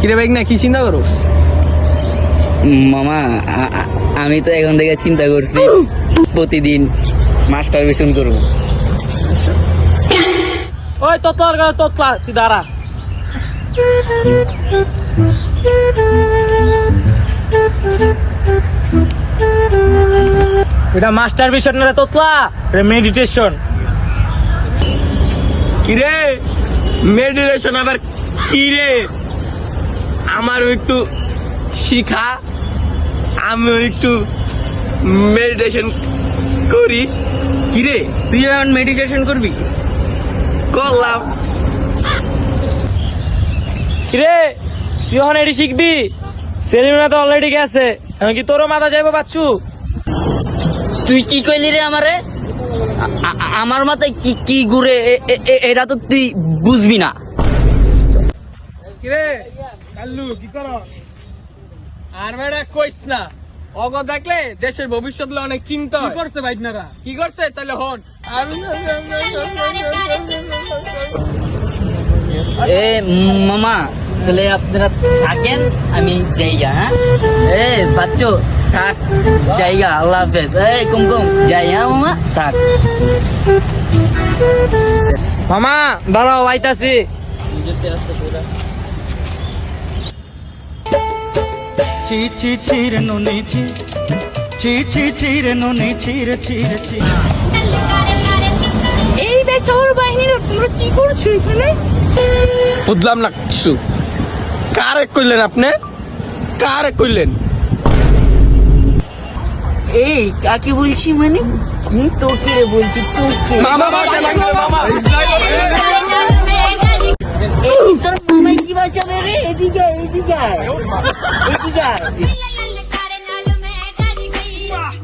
কিরে বাইক না কি চিন্তা করোস? মামা আমি তো এখন থেকে চিন্তা করছি প্রতিদিন মাস্টার বেশন করব। ওই গায়ে তোতলা তুই দাঁড়া। এটা মাস্টার বিষয় না তোতলা মেডিটেশন কিরে? মেডিটেশন আবার কি রে আমারও একটু শিখা আমিও একটু মেডিটেশন করি। কিরে? তুই এখন মেডিটেশন করবি? করলাম। কিরে? তুই এখন এটি শিখবি? সেলিমিনা তো অলরেডি গেছে। এখন কি তোরও মাথা যাইবো বাচ্চু? তুই কি কইলি রে আমারে? আমার মাথায় কি কি ঘুরে এটা তো তুই বুঝবি না। কিরে? কাল্লু কি করো আর বেড়া কইস না। অগ দেখলে দেশের ভবিষ্যৎ অনেক চিন্তা কি করছে বাইকনারা কি করছে? তাহলে হন। এ মামা তাহলে আপনারা থাকেন আমি যাইগা হ্যাঁ? এ বাচ্চো থাক। জায়গা আল্লাহ হাফেজ। এই কুমকুম যাই হ্যাঁ মামা? থাক। মামা দাঁড়াও আইতাছি। ছি ছি ছির নুনি ছি। ছি ছি ছির নুনি ছির ছির ছি এই বেচর বাহিনীর তোমরা কি করছ এখানে? বুঝলাম না কিছু। কারে কইলেন আপনি? কারে কইলেন? এই কাকে বলছি মানে? আমি তোকে বলছি তোকে। তোর মামাই কি বাঁচাবে রে? এদিকে এদিকে এদিকে।